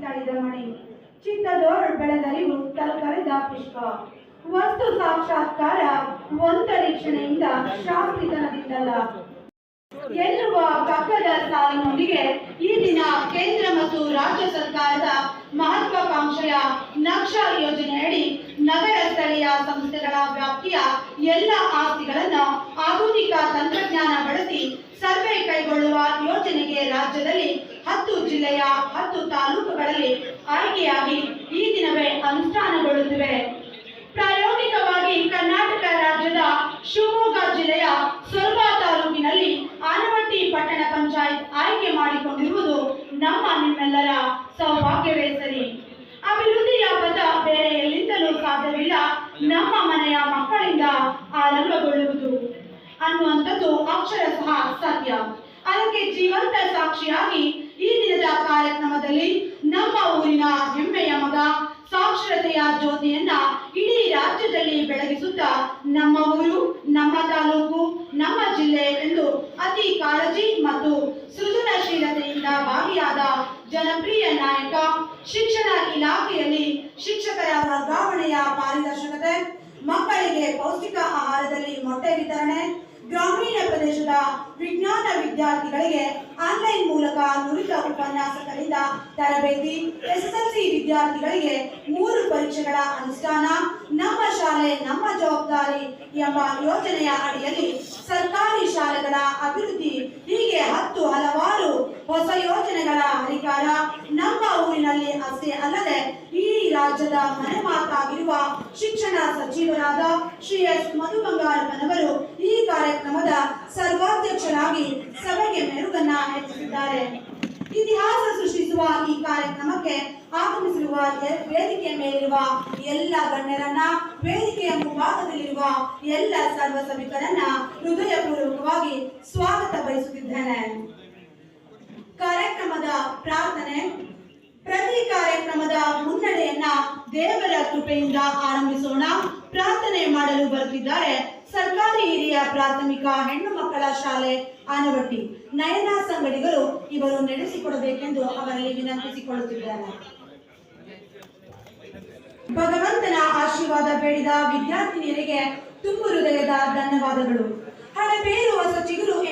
ತಳಿದ ಮಣಿ ಚಿತ್ತದೋಳ್ ಬೆಳೆದರಿವು ತಲುಕರಿದ ಪುಷ್ಪ. ವಸ್ತು ಸಾಕ್ಷಾತ್ಕಾರ ಒಂತರೀಕ್ಷಣೆಯಿಂದ ಶಾಸ್ತ್ರಿತನದಿಂದಲ್ಲ ಎನ್ನುವ ಪಕ್ಕದ ಸಾಲಿನೊಂದಿಗೆ ಈ ದಿನ ಕೇಂದ್ರ ಮತ್ತು ರಾಜ್ಯ ಸರ್ಕಾರದ ಮಹತ್ವಾಕಾಂಕ್ಷೆಯ ನಕ್ಷಾ ಯೋಜನೆಯಡಿ ನಗರ ಸ್ಥಳೀಯ ಸಂಸ್ಥೆಗಳ ವ್ಯಾಪ್ತಿಯ ಎಲ್ಲ ಆಸ್ತಿಗಳನ್ನು ಹತ್ತು ಜಿಲ್ಲೆಯ ಹತ್ತು ತಾಲೂಕುಗಳಲ್ಲಿ ಆಯ್ಕೆಯಾಗಿ ಈ ದಿನವೇ ಅನುಷ್ಠಾನಗೊಳ್ಳುತ್ತಿವೆ. ಪ್ರಾಯೋಗಿಕವಾಗಿ ಕರ್ನಾಟಕ ರಾಜ್ಯದ ಶಿವಮೊಗ್ಗ ಜಿಲ್ಲೆಯ ಸೊರಬ ತಾಲೂಕಿನಲ್ಲಿ ಆನವಟ್ಟಿ ಪಟ್ಟಣ ಪಂಚಾಯತ್ ಆಯ್ಕೆ ಮಾಡಿಕೊಂಡಿರುವುದು ನಮ್ಮ ನಿಮ್ಮೆಲ್ಲರ ಸೌಭಾಗ್ಯವೇ ಸರಿ. ಅಭಿವೃದ್ಧಿಯ ಪದ ಬೇರೆ ಎಲ್ಲಿಂದಲೂ ಸಾಧ್ಯವಿಲ್ಲ. ನಮ್ಮ ಮನೆಯ ಮಕ್ಕಳಿಂದ ಆರಂಭಗೊಳ್ಳುವುದು ಅನ್ನುವಂಥದ್ದು ಅಕ್ಷರಶಃ ಸತ್ಯ. ಅದಕ್ಕೆ ಜೀವಂತ ಕಾರ್ಯಕ್ರಮದಲ್ಲಿ ನಮ್ಮ ಊರಿನ ಹೆಮ್ಮೆಯ ಮಗ ಸಾಕ್ಷರತೆಯ ಜ್ಯೋತಿಯನ್ನ ಇಡೀ ರಾಜ್ಯದಲ್ಲಿ ಬೆಳಗಿಸುತ್ತಾ ನಮ್ಮ ಊರು, ನಮ್ಮ ತಾಲೂಕು, ನಮ್ಮ ಜಿಲ್ಲೆ ಎಂದು ಅತಿ ಕಾಳಜಿ ಮತ್ತು ಸೃಜನಶೀಲತೆಯಿಂದ ಭಾಗಿಯಾದ ಜನಪ್ರಿಯ ನಾಯಕ ಶಿಕ್ಷಣ ಇಲಾಖೆಯಲ್ಲಿ ಶಿಕ್ಷಕರ ವರ್ಗಾವಣೆಯ ಪಾರದರ್ಶಕತೆ ಮಕ್ಕಳಿಗೆ ಪೌಷ್ಟಿಕ ಆಹಾರದಲ್ಲಿ ಮೊಟ್ಟೆ ವಿತರಣೆ ಗ್ರಾಮೀಣ ಪ್ರದೇಶದ ವಿಜ್ಞಾನ ವಿದ್ಯಾರ್ಥಿಗಳಿಗೆ ಆನ್ಲೈನ್ ಮೂಲಕ ನುರಿತ ಉಪನ್ಯಾಸಕರಿಂದ ತರಬೇತಿ, ಎಸ್ಎಸ್ಎಲ್ಸಿ ವಿದ್ಯಾರ್ಥಿಗಳಿಗೆ ಮೂರು ಪರೀಕ್ಷೆಗಳ ಅನುಷ್ಠಾನ, ನಮ್ಮ ಶಾಲೆ ನಮ್ಮ ಜವಾಬ್ದಾರಿ ಎಂಬ ಯೋಜನೆಯ ಅಡಿಯಲ್ಲಿ ಸರ್ಕಾರಿ ಶಾಲೆಗಳ ಅಭಿವೃದ್ಧಿ, ಹೀಗೆ ಹತ್ತು ಹಲವಾರು ಹೊಸ ಯೋಜನೆಗಳ ಅಧಿಕಾರ ನಮ್ಮ ಊರಿನಲ್ಲಿ ಅಷ್ಟೇ ಅಲ್ಲದೆ ಇಡೀ ರಾಜ್ಯದ ಮನೆ ಮಾತಾಗಿರುವ ಶಿಕ್ಷಣ ಸಚಿವರಾದ ಶ್ರೀ ಎಸ್ ಮಧು ಬಂಗಾರಪ್ಪನವರು ಈ ಕಾರ್ಯಕ್ರಮದ ಸರ್ವಾಧ್ಯಕ್ಷರಾಗಿ ಸಭೆಗೆ ಮೆರುಗನ್ನ ಹೆಚ್ಚಿಸಿದ್ದಾರೆ ಇತಿಹಾಸ ಸೃಷ್ಟಿಸುವ ಈ ಕಾರ್ಯಕ್ರಮಕ್ಕೆ ಆಗಮಿಸಿರುವ ವೇದಿಕೆ ಮೇಲಿರುವ ಎಲ್ಲ ಗಣ್ಯರನ್ನ, ವೇದಿಕೆಯ ಮುಂಭಾಗದಲ್ಲಿರುವ ಎಲ್ಲ ಸರ್ವ ಸಭಿಕರನ್ನ ಹೃದಯಪೂರ್ವಕವಾಗಿ ಸ್ವಾಗತ ಬಯಸುತ್ತಿದ್ದೇನೆ. ಕಾರ್ಯಕ್ರಮದ ಪ್ರಾರ್ಥನೆ, ಪ್ರತಿ ಕಾರ್ಯಕ್ರಮದ ಮುನ್ನಡೆಯನ್ನ ದೇವರ ಕೃಪೆಯಿಂದ ಆರಂಭಿಸೋಣ. ಪ್ರಾರ್ಥನೆ ಮಾಡಲು ಬರುತ್ತಿದ್ದಾರೆ ಸರ್ಕಾರಿ ಹಿರಿಯ ಪ್ರಾಥಮಿಕ ಹೆಣ್ಣು ಮಕ್ಕಳ ಶಾಲೆ ಆನವಟ್ಟಿ ನಯನ ಸಂಗಡಿಗರು ಇವರು ನಡೆಸಿಕೊಡಬೇಕೆಂದು ಅವರಲ್ಲಿ ವಿನಂತಿಸಿಕೊಳ್ಳುತ್ತಿದ್ದಾರೆ. ಭಗವಂತನ ಆಶೀರ್ವಾದ ಬೇಡಿದ ವಿದ್ಯಾರ್ಥಿನಿಯರಿಗೆ ತುಂಬು ಹೃದಯದ ಧನ್ಯವಾದಗಳು. ಹಣಬೇರು ಹೊಸ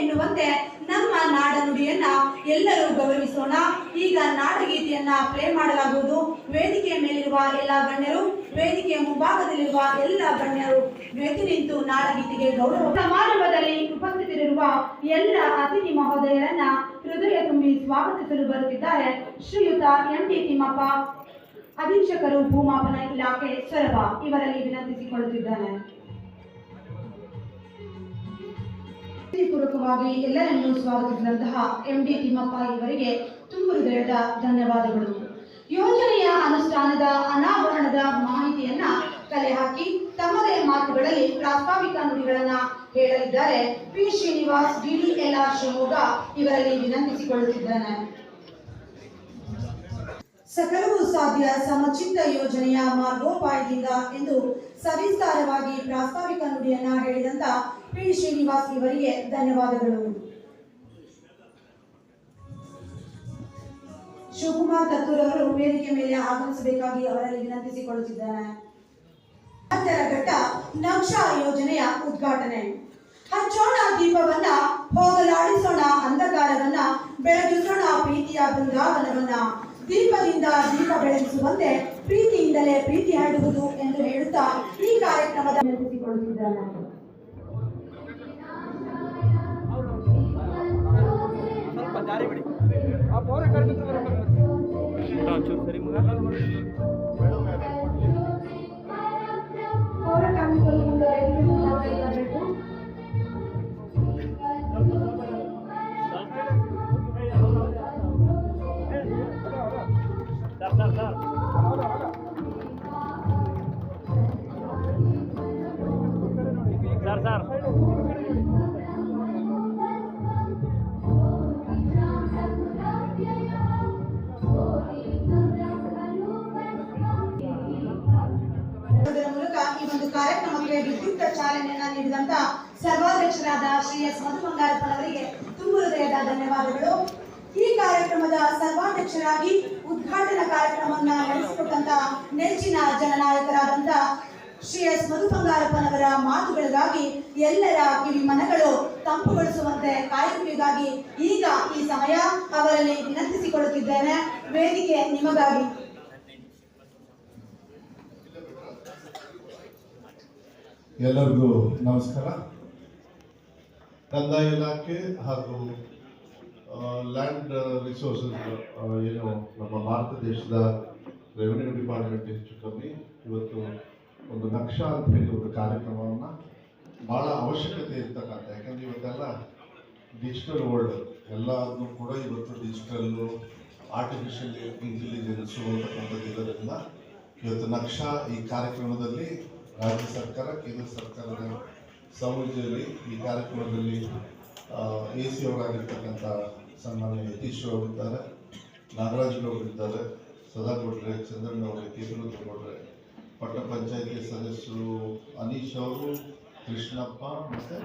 ಎನ್ನುವಂತೆ ನಮ್ಮ ಎಲ್ಲರೂ ಗೌರವಿಸೋಣ. ಈಗ ನಾಡಗೀತೆಯನ್ನ ಪ್ಲೇ ಮಾಡಲಾಗುವುದು. ವೇದಿಕೆಯ ಮೇಲಿರುವ ಎಲ್ಲ ಗಣ್ಯರು, ವೇದಿಕೆಯ ಮುಂಭಾಗದಲ್ಲಿರುವ ಎಲ್ಲ ಗಣ್ಯರು ವೇದಿ ನಿಂತು ನಾಡಗೀತೆಗೆ ಗೌರವ ಸಮಾರಂಭದಲ್ಲಿ ಉಪಸ್ಥಿತರಿರುವ ಎಲ್ಲ ಅತಿಥಿ ಮಹೋದಯರನ್ನ ಹೃದಯ ತುಂಬಿ ಸ್ವಾಗತಿಸಲು ಬರುತ್ತಿದ್ದಾರೆ. ಶ್ರೀಯುತ ಎಂ ಟಿ ತಿಮ್ಮಪ್ಪ, ಅಧೀಕ್ಷಕರು ಭೂಮಾಪನ ಇಲಾಖೆ ಸೊರಬ ಇವರಲ್ಲಿ ವಿನಂತಿಸಿಕೊಳ್ಳುತ್ತಿದ್ದಾನೆ ಪೂರ್ವಕವಾಗಿ ಎಲ್ಲರನ್ನೂ ಸ್ವಾಗತಿಸಿದಂತಹ ಎಂಡಿ ತಿಮ್ಮಪ್ಪ ಇವರಿಗೆ ತುಂಬು ಹೃದಯದ ಧನ್ಯವಾದಗಳು. ಯೋಜನೆಯ ಅನುಷ್ಠಾನದ ಅನಾವರಣದ ಮಾಹಿತಿಯನ್ನ ಕಲೆ ಹಾಕಿ ತಮ್ಮದೇ ಮಾತುಗಳಲ್ಲಿ ಪ್ರಾಸ್ತಾವಿಕ ನುಡಿಗಳನ್ನ ಹೇಳಲಿದ್ದಾರೆ. ಪಿ. ಶ್ರೀನಿವಾಸ್ ಡಿಡಿಎಲ್ಆರ್ ಶಿವಮೊಗ್ಗ ಇವರಲ್ಲಿ ವಿನಂತಿಸಿಕೊಳ್ಳುತ್ತಿದ್ದಾನೆ. ಸಕಲವೂ ಸಾಧ್ಯ ಸಮಚಿತ್ತ ಯೋಜನೆಯ ಮಾರ್ಗೋಪಾಯದಿಂದ ಎಂದು ಸವಿಸ್ತಾರವಾಗಿ ಪ್ರಾಸ್ತಾವಿಕ ನುಡಿಯನ್ನ ಹೇಳಿದಂತ ಪಿ ಶ್ರೀನಿವಾಸ್ ಇವರಿಗೆ ಧನ್ಯವಾದಗಳು. ಶಿವಕುಮಾರ್ ತತ್ತೂರ್ ಅವರು ವೇದಿಕೆ ಮೇಲೆ ಆಗಮಿಸಬೇಕಾಗಿ ಅವರಲ್ಲಿ ವಿನಂತಿಸಿಕೊಳ್ಳುತ್ತಿದ್ದಾರೆ ಹತ್ತರ ಘಟ್ಟ ನಕ್ಷಾ ಯೋಜನೆಯ ಉದ್ಘಾಟನೆ. ಹಚ್ಚೋಣ ದೀಪವನ್ನ, ಹೋಗಲಾಡಿಸೋಣ ಅಂಧಕಾರವನ್ನ, ಬೆಳಗಿಸೋಣ ಪ್ರೀತಿಯ ಬೃಂದಾವನವನ್ನ. ದೀಪದಿಂದ ದೀಪ ಬೆಳಗಿಸುವಂತೆ ಪ್ರೀತಿಯಿಂದಲೇ ಪ್ರೀತಿ ಹರಡುವುದು ಎಂದು ಹೇಳುತ್ತಾ ಈ ಕಾರ್ಯಕ್ರಮದ ನೆನಪಿಸಿಕೊಳ್ಳುತ್ತಿದ್ದಾರೆ ಒಂಚೂರು ಸರಿ ಮಗ ಪೌರ ಕಾರ್ಮಿಕರು ಒಂದು ಕಾರ್ಯಕ್ರಮಕ್ಕೆ ವಿದ್ಯುಕ್ತ ಚಾಲನೆಯನ್ನ ನೀಡಿದಂತ ಸರ್ವಾಧ್ಯಕ್ಷರಾದ ಶ್ರೀ ಎಸ್ ಮಧು ಬಂಗಾರಪ್ಪನವರಿಗೆ ತುಂಬ ಹೃದಯದ ಧನ್ಯವಾದಗಳು. ಈ ಕಾರ್ಯಕ್ರಮದ ಸರ್ವಾಧ್ಯಕ್ಷರಾಗಿ ಉದ್ಘಾಟನಾ ಕಾರ್ಯಕ್ರಮವನ್ನ ನಡೆಸಿಕೊಟ್ಟಂತ ನೆಚ್ಚಿನ ಜನನಾಯಕರಾದಂತ ಶ್ರೀ ಎಸ್ ಮಧು ಬಂಗಾರಪ್ಪನವರ ಮಾತುಗಳಿಗಾಗಿ ಎಲ್ಲರ ಕಿವಿ ಮನಗಳು ತಂಪುಗೊಳಿಸುವಂತೆ ಕಾಯಕಿಗಾಗಿ ಈಗ ಈ ಸಮಯ ಅವರಲ್ಲಿ ವಿನಂತಿಸಿಕೊಳ್ಳುತ್ತಿದ್ದೇನೆ. ವೇದಿಕೆ ನಿಮಗಾಗಿ ಎಲ್ಲರಿಗೂ ನಮಸ್ಕಾರ. ಕಂದಾಯ ಇಲಾಖೆ ಹಾಗೂ ಲ್ಯಾಂಡ್ ರಿಸೋರ್ಸಸ್ ಏನು ನಮ್ಮ ಭಾರತ ದೇಶದ ರೆವಿನ್ಯೂ ಡಿಪಾರ್ಟ್ಮೆಂಟ್ ಹೆಚ್ಚು ಕಮ್ಮಿ ಇವತ್ತು ಒಂದು ನಕ್ಷಾ ಅಂತ ಹೇಳಿ ಒಂದು ಕಾರ್ಯಕ್ರಮವನ್ನು ಭಾಳ ಅವಶ್ಯಕತೆ ಇರ್ತಕ್ಕಂಥ, ಯಾಕಂದ್ರೆ ಇವತ್ತೆಲ್ಲ ಡಿಜಿಟಲ್ ವರ್ಲ್ಡ್ ಎಲ್ಲದನ್ನು ಕೂಡ ಇವತ್ತು ಡಿಜಿಟಲ್ಲು ಆರ್ಟಿಫಿಷಿಯಲ್ ಇಂಟೆಲಿಜೆನ್ಸು ಅಂತಕ್ಕಂಥದ್ದು ಇರೋದ್ರಿಂದ ಇವತ್ತು ನಕ್ಷಾ ಈ ಕಾರ್ಯಕ್ರಮದಲ್ಲಿ ರಾಜ್ಯ ಸರ್ಕಾರ, ಕೇಂದ್ರ ಸರ್ಕಾರದ ಸೌಲಭ್ಯದಲ್ಲಿ ಈ ಕಾರ್ಯಕ್ರಮದಲ್ಲಿ ಎ ಸಿ ಅವರಾಗಿರ್ತಕ್ಕಂಥ ಸನ್ಮಾನ್ಯ ಯತೀಶ್ ಅವರು ಇದ್ದಾರೆ, ನಾಗರಾಜ್ ಅವರು ಇದ್ದಾರೆ ಸದಾ ಅವರು ಕೇಂದ್ರ ಕೊಟ್ರೆ ಪಟ್ಟ ಪಂಚಾಯಿತಿ ಸದಸ್ಯರು ಅನೀಶ್ ಅವರು, ಕೃಷ್ಣಪ್ಪ ಮತ್ತು